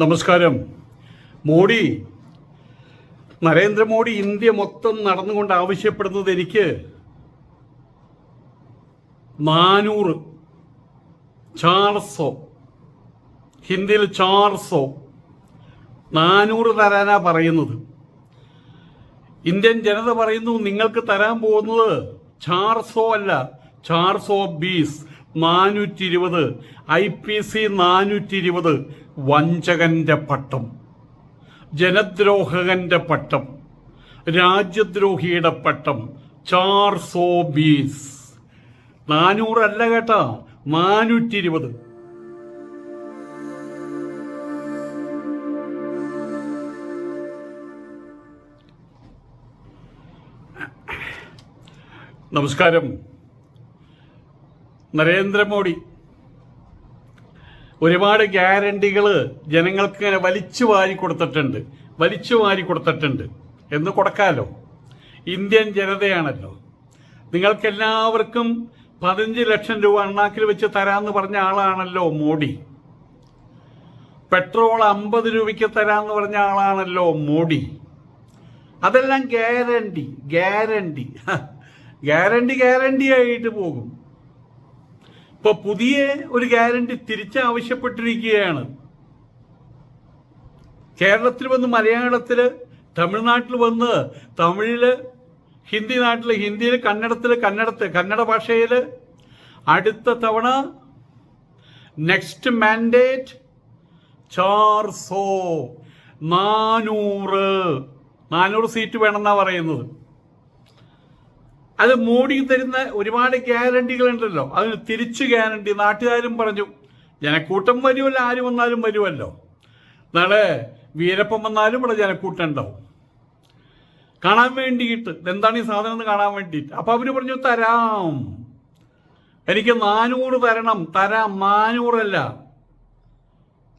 നമസ്കാരം. മോഡി നരേന്ദ്രമോദി ഇന്ത്യ മൊത്തം നടന്നുകൊണ്ട് ആവശ്യപ്പെടുന്നത് എനിക്ക് നാനൂറ് ചാർസോ ഹിന്ദിയിൽ ചാർസോ നാനൂറ് തരാനാ പറയുന്നത്. ഇന്ത്യൻ ജനത പറയുന്നു നിങ്ങൾക്ക് തരാൻ പോകുന്നത് ചാർസോ അല്ല ചാർസോ ബീസ്. നാനൂറ്റി ഇരുപത് ഐ പി സി നാനൂറ്റി ഇരുപത് വഞ്ചകന്റെ പട്ടം ജനദ്രോഹകന്റെ പട്ടം രാജ്യദ്രോഹിയുടെ പട്ടം ചാർസോ ബീസ് നാനൂറല്ല കേട്ടാ നാനൂറ്റി ഇരുപത് നമസ്കാരം. നരേന്ദ്രമോദി. ഒരുപാട് ഗ്യാരണ്ടികൾ ജനങ്ങൾക്ക് ഇങ്ങനെ വലിച്ചു വാരി കൊടുത്തിട്ടുണ്ട്. വലിച്ചു വാരി കൊടുത്തിട്ടുണ്ട്. എന്ന് കൊടുക്കാലോ? ഇന്ത്യൻ ജനതയാണല്ലോ. നിങ്ങൾക്കെല്ലാവർക്കും പതിനഞ്ച് ലക്ഷം രൂപ അണ്ണാക്കിൽ വെച്ച് തരാമെന്ന് പറഞ്ഞ ആളാണല്ലോ മോഡി. പെട്രോൾ അമ്പത് രൂപയ്ക്ക് തരാമെന്ന് പറഞ്ഞ ആളാണല്ലോ മോഡി. അതെല്ലാം ഗ്യാരണ്ടി ഗ്യാരണ്ടി. ഗ്യാരണ്ടി ഗ്യാരണ്ടി ആയിട്ട് പോകും. ഇപ്പൊ പുതിയ ഒരു ഗ്യാരണ്ടി തിരിച്ചാവശ്യപ്പെട്ടിരിക്കുകയാണ്. കേരളത്തിൽ വന്ന് മലയാളത്തിൽ തമിഴ്നാട്ടിൽ വന്ന് തമിഴിൽ ഹിന്ദി നാട്ടിൽ ഹിന്ദിയിൽ കന്നഡത്തിൽ കന്നഡത്ത് കന്നഡ ഭാഷയിൽ അടുത്ത തവണ നെക്സ്റ്റ് മാൻഡേറ്റ് ചാർസോ നാനൂറ്. നാനൂറ് സീറ്റ് വേണമെന്നാണ് പറയുന്നത്. അത് മോഡി തരുന്ന ഒരുപാട് ഗ്യാരണ്ടികൾ ഉണ്ടല്ലോ അതിന് തിരിച്ചു ഗ്യാരണ്ടി നാട്ടുകാരും പറഞ്ഞു ജനക്കൂട്ടം വരുമല്ലോ ആര് വന്നാലും വരുമല്ലോ. നാളെ വീരപ്പം വന്നാലും ഇവിടെ ജനക്കൂട്ടം ഉണ്ടാവും. കാണാൻ വേണ്ടിയിട്ട് എന്താണ് ഈ സാധനം എന്ന് കാണാൻ വേണ്ടിയിട്ട്. അപ്പൊ അവർ പറഞ്ഞു തരാം. എനിക്ക് നാനൂറ് തരണം. തരാം നാനൂറല്ല.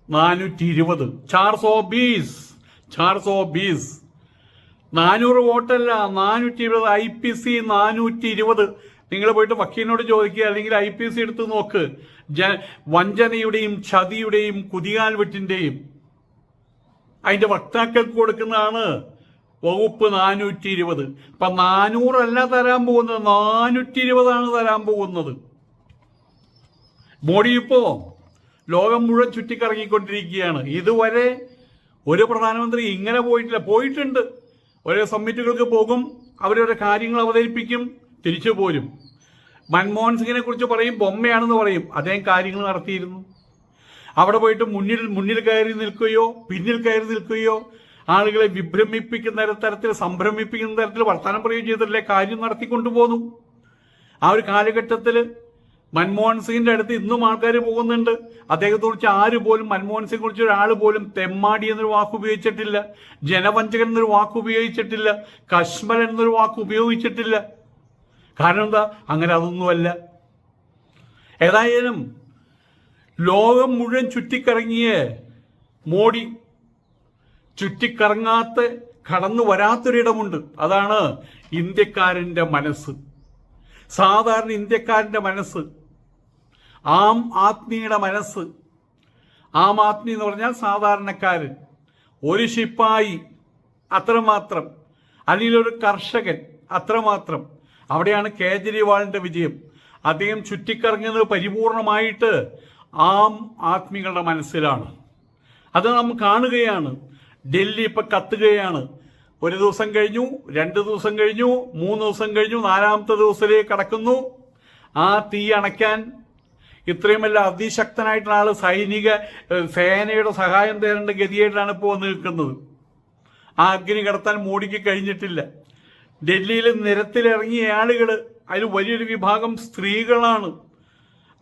നാനൂറ്റി ഇരുപത് ചാർസോ ബീസ്. ചാർസോ ബീസ്. നാനൂറ് വോട്ടല്ല നാനൂറ്റി ഇരുപത് ഐ പി സി നാനൂറ്റി ഇരുപത് നിങ്ങൾ പോയിട്ട് വക്കീലിനോട് ചോദിക്കുക അല്ലെങ്കിൽ ഐ പി സി എടുത്ത് നോക്ക്. ജ വഞ്ചനയുടെയും ചതിയുടെയും കുതികാൽ വെട്ടിന്റെയും. അതിന്റെ വക്താക്കൾക്ക് കൊടുക്കുന്നതാണ് വകുപ്പ് നാനൂറ്റി ഇരുപത് ഇപ്പൊ നാനൂറല്ല തരാൻ പോകുന്നത് നാനൂറ്റി ഇരുപതാണ് തരാൻ പോകുന്നത്. മോഡി ഇപ്പോ ലോകം മുഴുവൻ ചുറ്റിക്കറങ്ങിക്കൊണ്ടിരിക്കുകയാണ്. ഇതുവരെ ഒരു പ്രധാനമന്ത്രി ഇങ്ങനെ പോയിട്ടില്ല പോയിട്ടുണ്ട്. ഓരോ സമ്മിറ്റുകൾക്ക് പോകും അവരോരോ കാര്യങ്ങൾ അവതരിപ്പിക്കും തിരിച്ചു പോരും. മൻമോഹൻ സിംഗിനെ കുറിച്ച് പറയും ബൊമ്മയാണെന്ന് പറയും അദ്ദേഹം കാര്യങ്ങൾ നടത്തിയിരുന്നു. അവിടെ പോയിട്ട് മുന്നിൽ മുന്നിൽ കയറി നിൽക്കുകയോ പിന്നിൽ കയറി നിൽക്കുകയോ ആളുകളെ വിഭ്രമിപ്പിക്കുന്ന തരത്തിൽ സംഭ്രമിപ്പിക്കുന്ന തരത്തിൽ വർത്തമാനം പറയുകയും ചെയ്തിട്ടില്ലേ കാര്യം നടത്തിക്കൊണ്ടു പോന്നു ആ ഒരു കാലഘട്ടത്തിൽ മൻമോഹൻ സിംഗിന്റെ അടുത്ത് ഇന്നും ആൾക്കാർ പോകുന്നുണ്ട്. അദ്ദേഹത്തെ കുറിച്ച് ആര് പോലും മൻമോഹൻ സിംഗ് കുറിച്ച് ഒരാൾ പോലും തെമ്മാടി എന്നൊരു വാക്ക് ഉപയോഗിച്ചിട്ടില്ല. ജനവഞ്ചകൻ എന്നൊരു വാക്ക് ഉപയോഗിച്ചിട്ടില്ല. കശ്മൽ എന്നൊരു വാക്ക് ഉപയോഗിച്ചിട്ടില്ല. കാരണം എന്താ? അങ്ങനെ അതൊന്നുമല്ല. ഏതായാലും ലോകം മുഴുവൻ ചുറ്റിക്കറങ്ങിയ മോഡി ചുറ്റിക്കറങ്ങാത്ത കടന്നു വരാത്തൊരിടമുണ്ട് അതാണ് ഇന്ത്യക്കാരന്റെ മനസ്സ്. സാധാരണ ഇന്ത്യക്കാരന്റെ മനസ്സ് ആം ആത്മീയുടെ മനസ്സ്. ആം ആത്മീ എന്ന് പറഞ്ഞാൽ സാധാരണക്കാരൻ. ഒരു ശിപ്പായി അത്രമാത്രം ഒരു കർഷകൻ അത്രമാത്രം. അവിടെയാണ് കേജ്രിവാളിന്റെ വിജയം. അദ്ദേഹം ചുറ്റിക്കറങ്ങുന്നത് പരിപൂർണമായിട്ട് ആം ആത്മികളുടെ മനസ്സിലാണ്. അത് നാം കാണുകയാണ്. ഡൽഹി ഇപ്പം കത്തുകയാണ്. ഒരു ദിവസം കഴിഞ്ഞു രണ്ട് ദിവസം കഴിഞ്ഞു മൂന്ന് ദിവസം കഴിഞ്ഞു നാലാമത്തെ ദിവസത്തിലേക്ക് കടക്കുന്നു. ആ തീ അണയ്ക്കാൻ ഇത്രയുമല്ല അതിശക്തനായിട്ടുള്ള ആൾ സൈനിക സേനയുടെ സഹായം തേടേണ്ട ഗതിയായിട്ടാണ് ഇപ്പോൾ നിൽക്കുന്നത്. ആ അഗ്നി കടത്താൻ മോഡിക്ക് കഴിഞ്ഞിട്ടില്ല. ഡൽഹിയിൽ നിരത്തിലിറങ്ങിയ ആളുകൾ അതിൽ വലിയൊരു വിഭാഗം സ്ത്രീകളാണ്.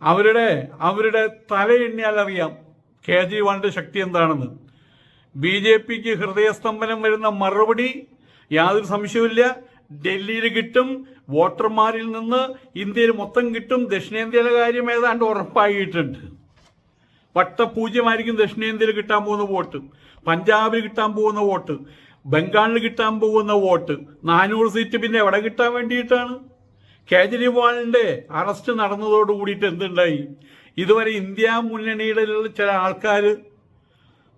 അവരുടെ അവരുടെ തല എണ്ണിയാൽ അറിയാം ശക്തി എന്താണെന്ന്. ബി ജെ പിക്ക് ഹൃദയസ്തംഭനം വരുന്ന മറുപടി യാതൊരു സംശയവുമില്ല. ഡൽഹിയിൽ കിട്ടും വോട്ടർമാരിൽ നിന്ന് ഇന്ത്യയിൽ മൊത്തം കിട്ടും. ദക്ഷിണേന്ത്യയിലെ കാര്യം ഏതാണ്ട് ഉറപ്പായിട്ടുണ്ട്. വട്ടപൂജ്യമായിരിക്കും ദക്ഷിണേന്ത്യയിൽ കിട്ടാൻ പോകുന്ന വോട്ട്. പഞ്ചാബിൽ കിട്ടാൻ പോകുന്ന വോട്ട്. ബംഗാളിൽ കിട്ടാൻ പോകുന്ന വോട്ട്. നാനൂറ് സീറ്റ് പിന്നെ എവിടെ കിട്ടാൻ വേണ്ടിയിട്ടാണ്? കേജ്രിവാളിന്റെ അറസ്റ്റ് നടന്നതോട് കൂടിയിട്ട് എന്തുണ്ടായി? ഇതുവരെ ഇന്ത്യ മുന്നണിയുടെ ചില ആൾക്കാർ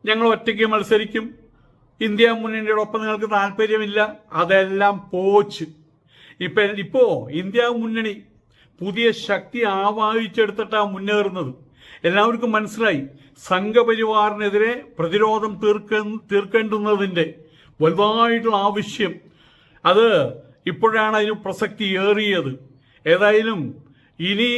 ഞങ്ങൾ ഒറ്റയ്ക്ക് മത്സരിക്കും. ഇന്ത്യ മുന്നണിയുടെ ഒപ്പം നിങ്ങൾക്ക് താല്പര്യമില്ല. അതെല്ലാം പോച്ച്. ഇപ്പൊ ഇപ്പോ ഇന്ത്യ മുന്നണി പുതിയ ശക്തി ആവാഹിച്ചെടുത്തിട്ടാണ് മുന്നേറുന്നത്. എല്ലാവർക്കും മനസ്സിലായി. സംഘപരിവാറിനെതിരെ പ്രതിരോധം തീർക്ക തീർക്കേണ്ടുന്നതിന്റെ വലുതായിട്ടുള്ള ആവശ്യം. അത് ഇപ്പോഴാണ് അതിന് പ്രസക്തി ഏറിയത്. ഏതായാലും ഇനി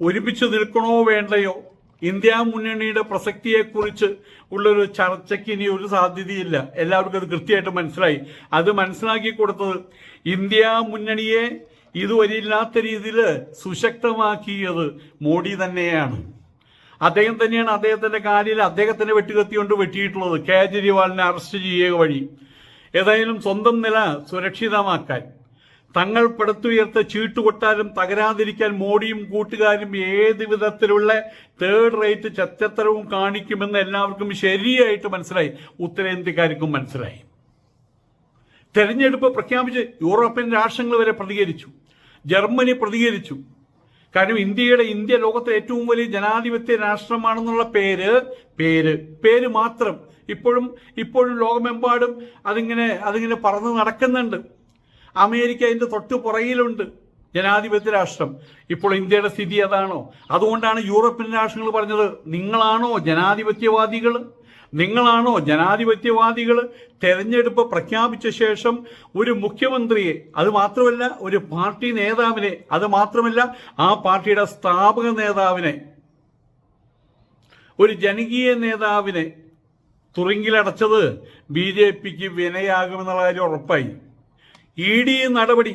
ഒരുമിച്ച് നിൽക്കണോ വേണ്ടയോ? ഇന്ത്യ മുന്നണിയുടെ പ്രസക്തിയെക്കുറിച്ച് ഉള്ളൊരു ചർച്ചയ്ക്ക് ഇനി ഒരു സാധ്യതയില്ല. എല്ലാവർക്കും അത് കൃത്യമായിട്ട് മനസ്സിലായി. അത് മനസ്സിലാക്കി കൊടുത്തത് ഇന്ത്യ മുന്നണിയെ ഇതുവരില്ലാത്ത രീതിയിൽ സുശക്തമാക്കിയത് മോഡി തന്നെയാണ്. അദ്ദേഹം തന്നെയാണ് അദ്ദേഹത്തിന്റെ കാലിൽ അദ്ദേഹത്തിന്റെ വെട്ടുകത്തിക്കൊണ്ട് വെട്ടിയിട്ടുള്ളത്. കേജ്രിവാളിനെ അറസ്റ്റ് ചെയ്യുക വഴി. ഏതായാലും സ്വന്തം നില സുരക്ഷിതമാക്കാൻ. തങ്ങൾ പടുത്തുയർത്ത ചീട്ടുകൊട്ടാരം തകരാതിരിക്കാൻ മോഡിയും കൂട്ടുകാരും ഏത് വിധത്തിലുള്ള തേർഡ് റേറ്റ് ചത്തത്തരവും കാണിക്കുമെന്ന് എല്ലാവർക്കും ശരിയായിട്ട് മനസ്സിലായി. ഉത്തരേന്ത്യക്കാർക്കും മനസ്സിലായി. തെരഞ്ഞെടുപ്പ് പ്രഖ്യാപിച്ച് യൂറോപ്യൻ രാഷ്ട്രങ്ങൾ വരെ പ്രതികരിച്ചു. ജർമ്മനി പ്രതികരിച്ചു. കാരണം ഇന്ത്യയുടെ ഇന്ത്യ ലോകത്തെ ഏറ്റവും വലിയ ജനാധിപത്യ രാഷ്ട്രമാണെന്നുള്ള പേര് പേര് പേര് മാത്രം. ഇപ്പോഴും ഇപ്പോഴും ലോകമെമ്പാടും അതിങ്ങനെ അതിങ്ങനെ പറന്ന് നടക്കുന്നുണ്ട്. അമേരിക്ക അതിന്റെ തൊട്ട് പുറകിലുണ്ട്. ജനാധിപത്യ രാഷ്ട്രം. ഇപ്പോൾ ഇന്ത്യയുടെ സ്ഥിതി അതാണോ? അതുകൊണ്ടാണ് യൂറോപ്യൻ രാഷ്ട്രങ്ങൾ പറഞ്ഞത് നിങ്ങളാണോ ജനാധിപത്യവാദികൾ? നിങ്ങളാണോ ജനാധിപത്യവാദികൾ? തെരഞ്ഞെടുപ്പ് പ്രഖ്യാപിച്ച ശേഷം ഒരു മുഖ്യമന്ത്രിയെ അത് മാത്രമല്ല ഒരു പാർട്ടി നേതാവിനെ അത് മാത്രമല്ല ആ പാർട്ടിയുടെ സ്ഥാപക നേതാവിനെ ഒരു ജനകീയ നേതാവിനെ തുറങ്കിലടച്ചത് ബി ജെ പിക്ക് വിനയാകുമെന്നുള്ള കാര്യം ഉറപ്പായി. ഇ ഡി നടപടി.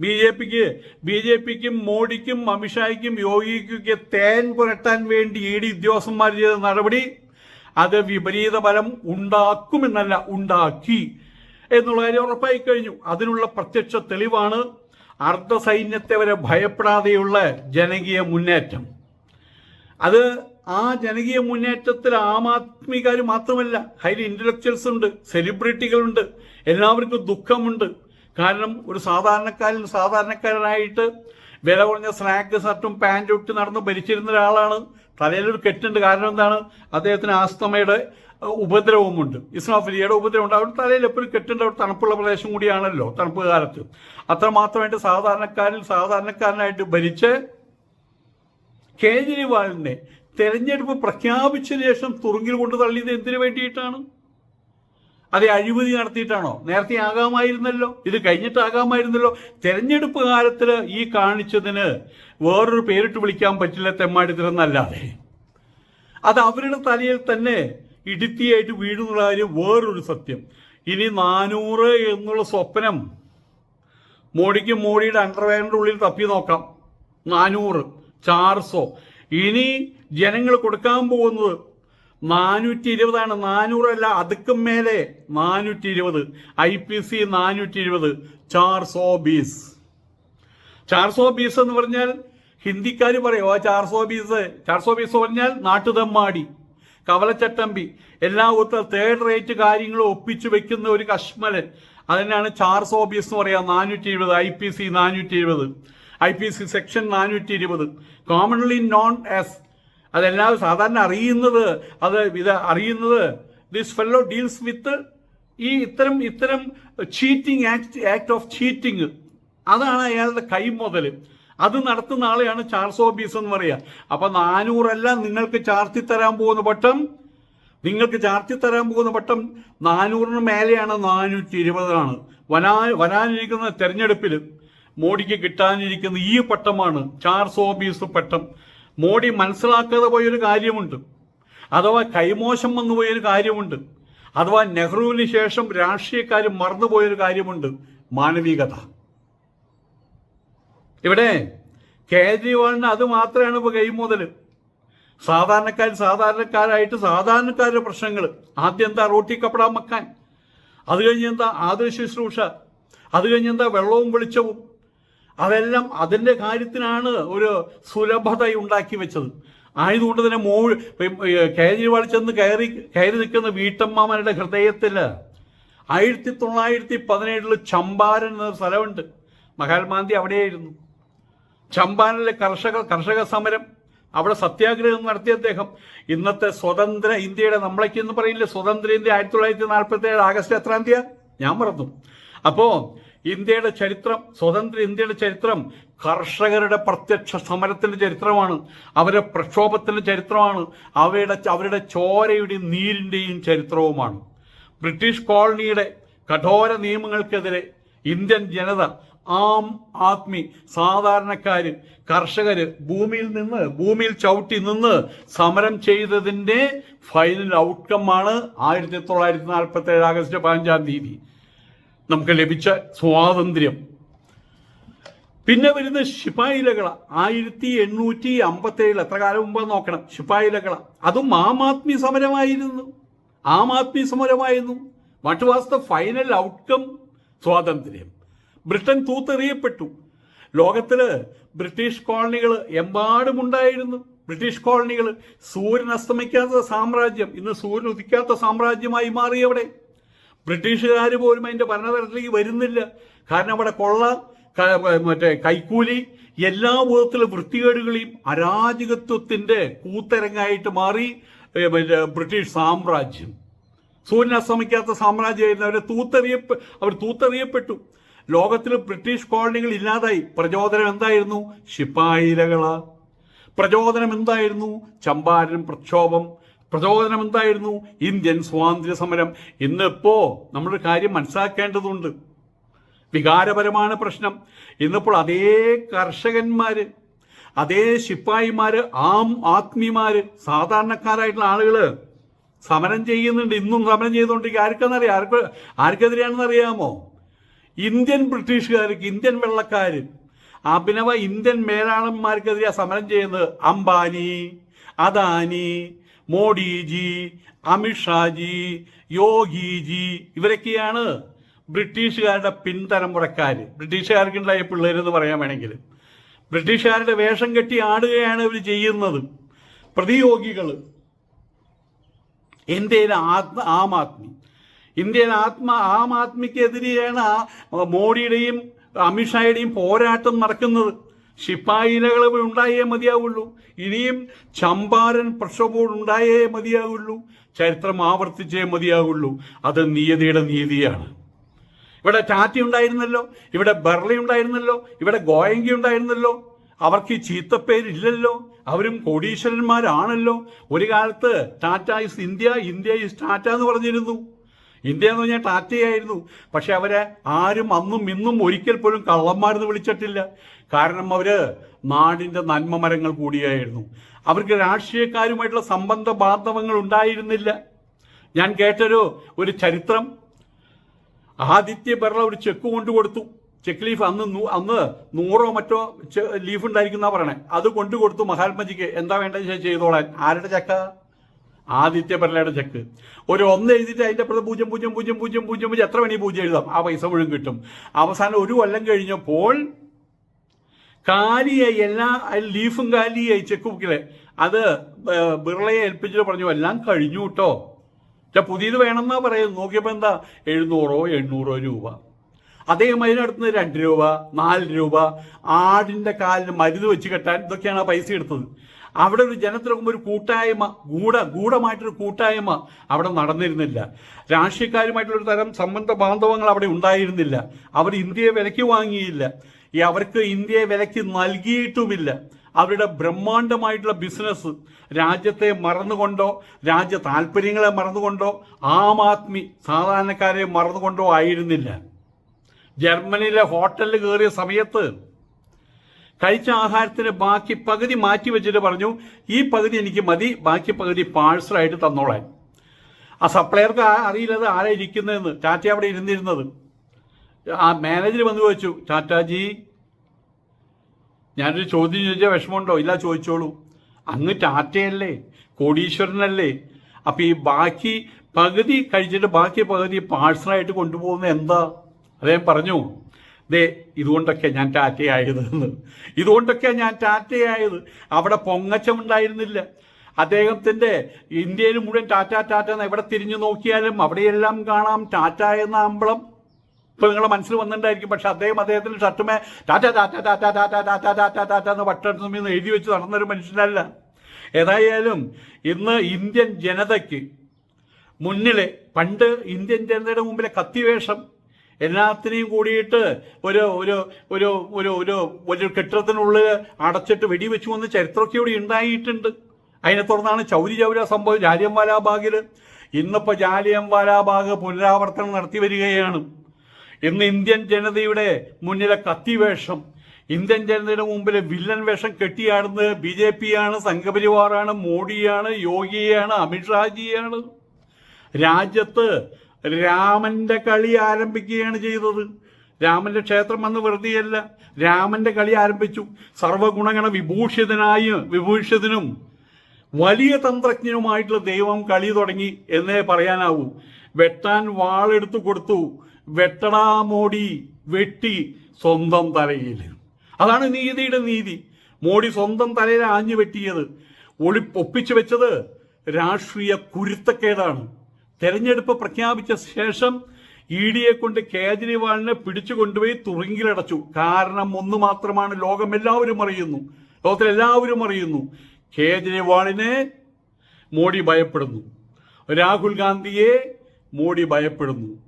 ബി ജെ പിക്ക് ബി ജെ പിക്കും മോഡിക്കും അമിത്ഷായ്ക്കും യോഗിക്കൊക്കെ തേൻ പുരട്ടാൻ വേണ്ടി ഇ ഡി ഉദ്യോഗസ്ഥന്മാർ ചെയ്ത നടപടി അത് വിപരീത ഫലം ഉണ്ടാക്കുമെന്നല്ല ഉണ്ടാക്കി എന്നുള്ള കാര്യം ഉറപ്പായി കഴിഞ്ഞു. അതിനുള്ള പ്രത്യക്ഷ തെളിവാണ് അർദ്ധ സൈന്യത്തെ വരെ ഭയപ്പെടാതെയുള്ള ജനകീയ മുന്നേറ്റം. അത് ആ ജനകീയ മുന്നേറ്റത്തിൽ ആം ആദ്മിക്കാർ മാത്രമല്ല ഹൈലി ഇന്റലക്ച്വൽസ് ഉണ്ട് സെലിബ്രിറ്റികളുണ്ട് എല്ലാവർക്കും ദുഃഖമുണ്ട്. കാരണം ഒരു സാധാരണക്കാരൻ സാധാരണക്കാരനായിട്ട് വില കുറഞ്ഞ സ്നാക്ക് ഷർട്ടും പാന്റും ഇട്ട് നടന്ന് ഭരിച്ചിരുന്ന ഒരാളാണ്. ഒരു കെട്ടുണ്ട്. കാരണം എന്താണ്? അദ്ദേഹത്തിന് ആസ്തമയുടെ ഉപദ്രവമുണ്ട്. ഇസ്ലാഫിലിയുടെ ഉപദ്രവമുണ്ട്. അവിടെ തലയിൽ എപ്പോഴും കെട്ടുണ്ട്. അവിടെ തണുപ്പുള്ള പ്രദേശം കൂടിയാണല്ലോ തണുപ്പ് കാലത്ത്. അത്രമാത്രമായിട്ട് സാധാരണക്കാരിൽ സാധാരണക്കാരനായിട്ട് ഭരിച്ച് കേജ്രിവാളിനെ തെരഞ്ഞെടുപ്പ് പ്രഖ്യാപിച്ച ശേഷം തുറുങ്കിൽ കൊണ്ട് തള്ളിയത് എന്തിനു വേണ്ടിയിട്ടാണ്? അതെ അഴിമതി നടത്തിയിട്ടാണോ? നേരത്തെ ആകാമായിരുന്നല്ലോ ഇത് കഴിഞ്ഞിട്ടാകാമായിരുന്നല്ലോ. തെരഞ്ഞെടുപ്പ് കാലത്തിൽ ഈ കാണിച്ചതിന് വേറൊരു പേരിട്ട് വിളിക്കാൻ പറ്റില്ല തെമ്മാടിത്തരെന്നല്ലാതെ അത് അവരുടെ തലയിൽ തന്നെ ഇടുത്തിയായിട്ട് വീഴുന്നുള്ള കാര്യം വേറൊരു സത്യം. ഇനി നാനൂറ് എന്നുള്ള സ്വപ്നം മോഡിക്ക് മോഡിയുടെ അണ്ടർവെയറിന്റെ ഉള്ളിൽ തപ്പി നോക്കാം. നാനൂറ് ചാർസോ. ഇനി ജനങ്ങൾ കൊടുക്കാൻ പോകുന്നത് നാനൂറ്റി ഇരുപതാണ് നാനൂറല്ല അതുക്കും മേലെ നാനൂറ്റി ഇരുപത് ഐ പി സി നാനൂറ്റി ഇരുപത് ചാർസോ ബീസ്. ചാർസോ ബീസ് എന്ന് പറഞ്ഞാൽ ഹിന്ദിക്കാർ പറയോ ആ ചാർസോ ബീസ്. ചാർസോ ബീസ് പറഞ്ഞാൽ നാട്ടുതമ്മാടി കവലച്ചട്ടമ്പി. എല്ലാ ഉത്തര തേർഡ് റേറ്റ് കാര്യങ്ങളും ഒപ്പിച്ചു വെക്കുന്ന ഒരു കശ്മലൻ. അതിനാണ് ചാർസോ ബീസ് എന്ന് പറയാ നാനൂറ്റി ഇരുപത് ഐ പി സി നാനൂറ്റി ഇരുപത് ഐ പി സി സെക്ഷൻ നാനൂറ്റി ഇരുപത് കോമൺലി നോൺ ആസ് അതെല്ലാം സാധാരണ അറിയുന്നത് അത് ഇത് അറിയുന്നത് ദിസ് ഫെല്ലോ ഡീൽസ് വിത്ത് ഈ ഇത്തരം ഇത്തരം cheating act act of cheating അതാണ് അയാളുടെ കൈമുതൽ അത് നടത്തുന്ന ആളെയാണ് ചാർസ് ഓഫീസ് എന്ന് പറയുക അപ്പൊ നാനൂറല്ല നിങ്ങൾക്ക് ചാർത്തി തരാൻ പോകുന്ന പട്ടം നിങ്ങൾക്ക് ചാർത്തി തരാൻ പോകുന്ന പട്ടം നാനൂറിന് മേലെയാണ് നാനൂറ്റി ഇരുപതാണ് വരാ വരാനിരിക്കുന്ന തെരഞ്ഞെടുപ്പിൽ മോഡിക്ക് കിട്ടാനിരിക്കുന്ന ഈ പട്ടമാണ് ചാർസ് ഓഫീസ് പട്ടം. മോഡി മനസ്സിലാക്കാതെ പോയൊരു കാര്യമുണ്ട്. അഥവാ കൈമോശം വന്നു പോയൊരു കാര്യമുണ്ട്. അഥവാ നെഹ്റുവിന് ശേഷം രാഷ്ട്രീയക്കാർ മറന്നുപോയൊരു കാര്യമുണ്ട്. മാനവികത. ഇവിടെ കേജ്രിവാളിന് അത് മാത്രമാണ് ഇപ്പൊ കൈമുതൽ സാധാരണക്കാർ സാധാരണക്കാരായിട്ട് സാധാരണക്കാരുടെ പ്രശ്നങ്ങൾ ആദ്യം എന്താ റോട്ടി കപ്പടാൻ മക്കാൻ അത് കഴിഞ്ഞ് എന്താ ആദർശ ശുശ്രൂഷ? അത് കഴിഞ്ഞ് എന്താ വെള്ളവും വെളിച്ചവും? അതെല്ലാം അതിന്റെ കാര്യത്തിനാണ് ഒരു സുലഭത ഉണ്ടാക്കി വെച്ചത്. ആയതുകൊണ്ട് തന്നെ മോ കേജ്രിവാൾ ചെന്ന് കയറി കയറി നിൽക്കുന്ന വീട്ടമ്മമാരുടെ ഹൃദയത്തിൽ ആയിരത്തി തൊള്ളായിരത്തി പതിനേഴിൽ ചമ്പാരൻ എന്ന സ്ഥലമുണ്ട്. മഹാത്മാഗാന്ധി അവിടെയായിരുന്നു. ചമ്പാരനിലെ കർഷക കർഷക സമരം അവിടെ സത്യാഗ്രഹം നടത്തിയ അദ്ദേഹം. ഇന്നത്തെ സ്വതന്ത്ര ഇന്ത്യയുടെ നമ്മളേക്ക് പറയില്ലേ സ്വതന്ത്ര ഇന്ത്യ ആയിരത്തി തൊള്ളായിരത്തി നാൽപ്പത്തി ഏഴ് ആഗസ്റ്റ് എത്രാം തീയതി ഞാൻ മറന്നു. അപ്പോ ഇന്ത്യയുടെ ചരിത്രം സ്വതന്ത്ര ഇന്ത്യയുടെ ചരിത്രം കർഷകരുടെ പ്രത്യക്ഷ സമരത്തിന്റെ ചരിത്രമാണ് അവരുടെ പ്രക്ഷോഭത്തിന്റെ ചരിത്രമാണ് അവയുടെ അവരുടെ ചോരയുടെയും നീരിന്റെയും ചരിത്രവുമാണ്. ബ്രിട്ടീഷ് കോളനിയുടെ കഠോര നിയമങ്ങൾക്കെതിരെ ഇന്ത്യൻ ജനത ആം ആദ്മി സാധാരണക്കാർ കർഷകര് ഭൂമിയിൽ നിന്ന് ഭൂമിയിൽ ചവിട്ടി നിന്ന് സമരം ചെയ്തതിന്റെ ഫൈനൽ ഔട്ട്കം ആണ് ആയിരത്തി തൊള്ളായിരത്തി നാൽപ്പത്തി ഏഴ് ആഗസ്റ്റ് പതിനഞ്ചാം തീയതി. നമുക്ക് ലഭിച്ച സ്വാതന്ത്ര്യം. പിന്നെ വരുന്ന ശിപായിലകള. ആയിരത്തി എണ്ണൂറ്റി അമ്പത്തി ഏഴിൽ എത്ര കാലം മുമ്പ് നോക്കണം. ശിപായിലകള. അതും ആം ആദ്മി സമരമായിരുന്നു. Aam Aadmi സമരമായിരുന്നു. What was the final outcome സ്വാതന്ത്ര്യം. ബ്രിട്ടൻ തൂത്തെറിയപ്പെട്ടു. ലോകത്തിൽ ബ്രിട്ടീഷ് കോളനികൾ എമ്പാടുമുണ്ടായിരുന്നു ബ്രിട്ടീഷ് കോളനികൾ സൂര്യൻ അസ്തമിക്കാത്ത സാമ്രാജ്യം. ഇന്ന് സൂര്യൻ ഉദിക്കാത്ത സാമ്രാജ്യമായി മാറിയവിടെ ബ്രിട്ടീഷുകാർ പോലും അതിന്റെ ഭരണതലത്തിലേക്ക് വരുന്നില്ല. കാരണം അവിടെ കൊള്ള മറ്റേ കൈക്കൂലി എല്ലാ വിധത്തിലും വൃത്തികേടുകളെയും അരാജകത്വത്തിന്റെ കൂത്തരങ്ങായിട്ട് മാറി ബ്രിട്ടീഷ് സാമ്രാജ്യം. സൂര്യൻ അസ്തമിക്കാത്ത സാമ്രാജ്യമായിരുന്നു. അവരെ തൂത്തെറിയപ്പെ അവർ തൂത്തെറിയപ്പെട്ടു. ലോകത്തിൽ ബ്രിട്ടീഷ് കോളനികൾ ഇല്ലാതായി. പ്രചോദനം എന്തായിരുന്നു? ശിപ്പായിലകള പ്രചോദനം എന്തായിരുന്നു? ചമ്പാരൻ പ്രക്ഷോഭം. പ്രചോദനം എന്തായിരുന്നു? ഇന്ത്യൻ സ്വാതന്ത്ര്യ സമരം. ഇന്നിപ്പോ നമ്മളൊരു കാര്യം മനസ്സിലാക്കേണ്ടതുണ്ട്. വികാരപരമാണ് പ്രശ്നം. ഇന്നിപ്പോൾ അതേ കർഷകന്മാര് അതേ ശിപ്പായിമാര് ആം ആത്മീമാര് സാധാരണക്കാരായിട്ടുള്ള ആളുകൾ സമരം ചെയ്യുന്നുണ്ട്. ഇന്നും സമരം ചെയ്തുകൊണ്ടിരിക്കുക. ആർക്കെന്നറിയാം? ആർക്ക് ആർക്കെതിരെയാണെന്ന് അറിയാമോ ഇന്ത്യൻ ബ്രിട്ടീഷുകാർക്ക് ഇന്ത്യൻ വെള്ളക്കാര് അഭിനവ ഇന്ത്യൻ മേലാളന്മാർക്കെതിരെ സമരം ചെയ്യുന്നത്. അംബാനി അദാനി മോഡിജി അമിത്ഷാജി യോഗിജി ഇവരൊക്കെയാണ് ബ്രിട്ടീഷുകാരുടെ പിൻതലമുറക്കാർ ബ്രിട്ടീഷുകാർക്കുണ്ടായ പിള്ളേരെന്ന് പറയാൻ വേണമെങ്കിൽ. ബ്രിട്ടീഷുകാരുടെ വേഷം കെട്ടി ആടുകയാണ് ഇവർ ചെയ്യുന്നത്. പ്രതിയോഗികൾ ഇന്ത്യയിലെ ആത്മ ആം ആദ്മി. ഇന്ത്യയിലെ ആത്മ ആം ആദ്മിക്കെതിരെയാണ് മോഡിയുടെയും അമിത്ഷായുടെയും പോരാട്ടം നടക്കുന്നത്. ശിപ്പായിലകൾ ഉണ്ടായേ മതിയാവുള്ളൂ. ഇനിയും ചമ്പാരൻ പ്രക്ഷോഭവും ഉണ്ടായേ മതിയാവുള്ളൂ. ചരിത്രം ആവർത്തിച്ചേ മതിയാവുള്ളൂ. അത് നിയതിയുടെ നീതിയാണ്. ഇവിടെ ടാറ്റി ഉണ്ടായിരുന്നല്ലോ ഇവിടെ ബർലി ഉണ്ടായിരുന്നല്ലോ ഇവിടെ ഗോയങ്കി ഉണ്ടായിരുന്നല്ലോ. അവർക്ക് ഈ ചീത്തപ്പേരില്ലല്ലോ. അവരും കോടീശ്വരന്മാരാണല്ലോ. ഒരു കാലത്ത് Tata is India India is Tata എന്ന് പറഞ്ഞിരുന്നു. ഇന്ത്യ എന്ന് പറഞ്ഞാൽ ടാറ്റയായിരുന്നു. പക്ഷെ അവരെ ആരും അന്നും ഇന്നും ഒരിക്കൽ പോലും കള്ളന്മാരെന്ന് വിളിച്ചിട്ടില്ല. കാരണം അവർ നാടിന്റെ നന്മ മരങ്ങൾ കൂടിയായിരുന്നു. അവർക്ക് രാഷ്ട്രീയക്കാരുമായിട്ടുള്ള സംബന്ധ ബാന്ധവങ്ങൾ ഉണ്ടായിരുന്നില്ല. ഞാൻ കേട്ടൊരു ഒരു ചരിത്രം. ആദിത്യ ബിർള ഒരു ചെക്ക് കൊണ്ടുകൊടുത്തു ചെക്ക് ലീഫ് അന്ന് അന്ന് നൂറോ മറ്റോ ലീഫ് ഉണ്ടായിരിക്കുന്ന പറയണേ. അത് കൊണ്ടു കൊടുത്തു മഹാത്മജിക്ക്. എന്താ വേണ്ടത് ചെയ്തോളാൻ. ആരുടെ ചക്ക? ആദിത്യ ബിർളയുടെ ചെക്ക്. ഒരു ഒന്ന് എഴുതിയിട്ട് അതിന്റെ അപ്പുറത്ത് പൂജ്യം പൂജ്യം പൂജ്യം പൂജ്യം പൂജ്യം പൂജ്യം എത്ര വേണി പൂജ്യം എഴുതാം. ആ പൈസ മുഴുവൻ കിട്ടും. അവസാനം ഒരു കൊല്ലം കഴിഞ്ഞപ്പോൾ കാലിയായി എല്ലാ ലീഫും കാലിയായി ചെക്ക് ബുക്കിലെ. അത് ബിർളയെ ഏൽപ്പിച്ചിട്ട് പറഞ്ഞു എല്ലാം കഴിഞ്ഞു കേട്ടോ പുതിയത് വേണമെന്നാ പറയുന്നത്. നോക്കിയപ്പോൾ എന്താ? എഴുന്നൂറോ എണ്ണൂറോ രൂപ. അദ്ദേഹം അതിനടുത്ത് രണ്ട് രൂപ നാല് രൂപ. ആടിന്റെ കാലിന് മരുന്ന് വെച്ച് കെട്ടാൻ ഇതൊക്കെയാണ് ആ പൈസ എടുത്തത്. അവിടെ ഒരു ജനത്തിനൊക്കെ ഒരു കൂട്ടായ്മ ഗൂഢ ഗൂഢമായിട്ടൊരു കൂട്ടായ്മ അവിടെ നടന്നിരുന്നില്ല. രാഷ്ട്രീയക്കാരുമായിട്ടുള്ള ഒരു തരം സംബന്ധ ബാന്ധവങ്ങൾ അവിടെ ഉണ്ടായിരുന്നില്ല. അവർ ഇന്ത്യയെ വിലയ്ക്ക് വാങ്ങിയില്ല. ഈ അവർക്ക് ഇന്ത്യയെ വിലയ്ക്ക് നൽകിയിട്ടുമില്ല. അവരുടെ ബ്രഹ്മാണ്ഡമായിട്ടുള്ള ബിസിനസ് രാജ്യത്തെ മറന്നുകൊണ്ടോ രാജ്യ താല്പര്യങ്ങളെ മറന്നുകൊണ്ടോ ആം ആദ്മി സാധാരണക്കാരെ മറന്നുകൊണ്ടോ ആയിരുന്നില്ല. ജർമ്മനിയിലെ ഹോട്ടലിൽ കയറിയ സമയത്ത് കഴിച്ച ആഹാരത്തിന് ബാക്കി പകുതി മാറ്റി വെച്ചിട്ട് പറഞ്ഞു ഈ പകുതി എനിക്ക് മതി ബാക്കി പകുതി പാഴ്സലായിട്ട് തന്നോളാൻ. ആ സപ്ലയർക്ക് അറിയില്ലത് ആരാ ഇരിക്കുന്നതെന്ന് ടാറ്റ അവിടെ ഇരുന്നിരുന്നത്. ആ മാനേജർ വന്നു വെച്ചു ടാറ്റാജി ഞാനൊരു ചോദ്യം ചോദിച്ചാൽ വിഷമമുണ്ടോ? ഇല്ല ചോദിച്ചോളൂ. അങ്ങ് ടാറ്റയല്ലേ? കോടീശ്വരനല്ലേ? അപ്പൊ ഈ ബാക്കി പകുതി കഴിച്ചിട്ട് ബാക്കി പകുതി പാഴ്സലായിട്ട് കൊണ്ടുപോകുന്ന എന്താ? അദ്ദേഹം പറഞ്ഞു? ദേ ഇതുകൊണ്ടൊക്കെ ഞാൻ ടാറ്റയായത് എന്ന്. ഇതുകൊണ്ടൊക്കെ ഞാൻ ടാറ്റയായത്. അവിടെ പൊങ്ങച്ചമുണ്ടായിരുന്നില്ല. അദ്ദേഹത്തിന്റെ ഇന്ത്യയിൽ മുഴുവൻ ടാറ്റ ടാറ്റ എന്ന് എവിടെ തിരിഞ്ഞു നോക്കിയാലും അവിടെയെല്ലാം കാണാം. ടാറ്റ എന്ന അമ്പളം ഇപ്പൊ നിങ്ങളുടെ മനസ്സിൽ വന്നിട്ടുണ്ടായിരിക്കും പക്ഷെ അദ്ദേഹം അദ്ദേഹത്തിന് ഷർട്ടുമേ ടാറ്റ ടാറ്റ ടാറ്റ ടാറ്റ ടാറ്റ ടാറ്റ ടാറ്റ എന്ന് പട്ടെടുത്തുമെന്ന് എഴുതി വെച്ച് നടന്നൊരു മനുഷ്യനല്ല ഏതായാലും ഇന്ന് ഇന്ത്യൻ ജനതയ്ക്ക് മുന്നിലെ പണ്ട് ഇന്ത്യൻ ജനതയുടെ മുമ്പിലെ കത്തിവേഷം എല്ലാത്തിനെയും കൂടിയിട്ട് ഒരു ഒരു ഒരു ഒരു ഒരു ഒരു കെട്ടിടത്തിനുള്ളിൽ അടച്ചിട്ട് വെടിവെച്ചു വന്ന് ചരിത്രമൊക്കെ ഇവിടെ ഉണ്ടായിട്ടുണ്ട് അതിനെ തുടർന്നാണ് ചൗരി ചൗര സംഭവം ജാലിയൻവാലാ വാലാബാഗിൽ ഇന്നിപ്പോൾ ജാലിയൻവാലാ വാലാബാഗ് പുനരാവർത്തനം നടത്തി വരികയാണ് ഇന്ന് ഇന്ത്യൻ ജനതയുടെ മുന്നിലെ കത്തിവേഷം. ഇന്ത്യൻ ജനതയുടെ മുമ്പിൽ വില്ലൻ വേഷം കെട്ടിയാടുന്നത് ബി ജെ പി ആണ് സംഘപരിവാറാണ് മോഡിയാണ് യോഗിയാണ് അമിത്ഷാജിയാണ്. രാജ്യത്ത് രാമന്റെ കളി ആരംഭിക്കുകയാണ് ചെയ്തത്. രാമന്റെ ക്ഷേത്രം വന്ന് വെറുതെയല്ല രാമന്റെ കളി ആരംഭിച്ചു. സർവഗുണഗണ വിഭൂഷിതനായ വിഭൂഷിതനും വലിയ തന്ത്രജ്ഞനുമായിട്ടുള്ള ദൈവം കളി തുടങ്ങി എന്നേ പറയാനാവൂ. വെട്ടാൻ വാളെടുത്തു കൊടുത്തു. വെട്ടടാ മോടി വെട്ടി സ്വന്തം തലയിൽ. അതാണ് നീതിയുടെ നീതി. മോഡി സ്വന്തം തലയിൽ ആഞ്ഞു വെട്ടിയത്. ഒളി ഒപ്പിച്ചു വെച്ചത് രാഷ്ട്രീയ കുരുത്തക്കേടാണ്. തെരഞ്ഞെടുപ്പ് പ്രഖ്യാപിച്ച ശേഷം ഇ ഡിയെ കൊണ്ട് കേജ്രിവാളിനെ പിടിച്ചു കൊണ്ടുപോയി തുറുങ്കിലടച്ചു. കാരണം ഒന്ന് മാത്രമാണ് ലോകം എല്ലാവരും അറിയുന്നു. ലോകത്തിൽ എല്ലാവരും അറിയുന്നു. കേജ്രിവാളിനെ മോഡി ഭയപ്പെടുന്നു. രാഹുൽ ഗാന്ധിയെ മോഡി ഭയപ്പെടുന്നു.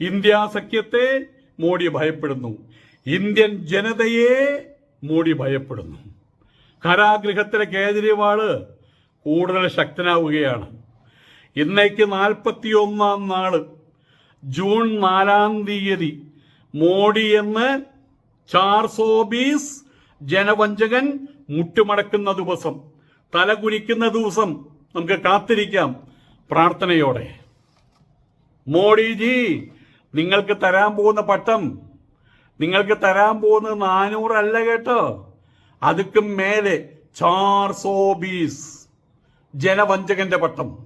ഇന്ത്യ സഖ്യത്തെ മോഡി ഭയപ്പെടുന്നു. ഇന്ത്യൻ ജനതയെ മോഡി ഭയപ്പെടുന്നു. കരാഗ്രഹത്തിലെ കേജ്രിവാൾ കൂടുതൽ ശക്തനാവുകയാണ്. ഇന്നേക്ക് നാൽപ്പത്തിയൊന്നാം നാൾ. ജൂൺ നാലാം തീയതി മോഡി എന്ന് ചാർസോബീസ് ജനവഞ്ചകൻ മുട്ടുമടക്കുന്ന ദിവസം തലകുനിക്കുന്ന ദിവസം നമുക്ക് കാത്തിരിക്കാം പ്രാർത്ഥനയോടെ. മോഡിജി നിങ്ങൾക്ക് തരാൻ പോകുന്ന പട്ടം നിങ്ങൾക്ക് തരാൻ പോകുന്നത് നാനൂറല്ല കേട്ടോ. അതുക്കും മേലെ ചാർ ചാർസോബീസ് ജനവഞ്ചകന്റെ പട്ടം.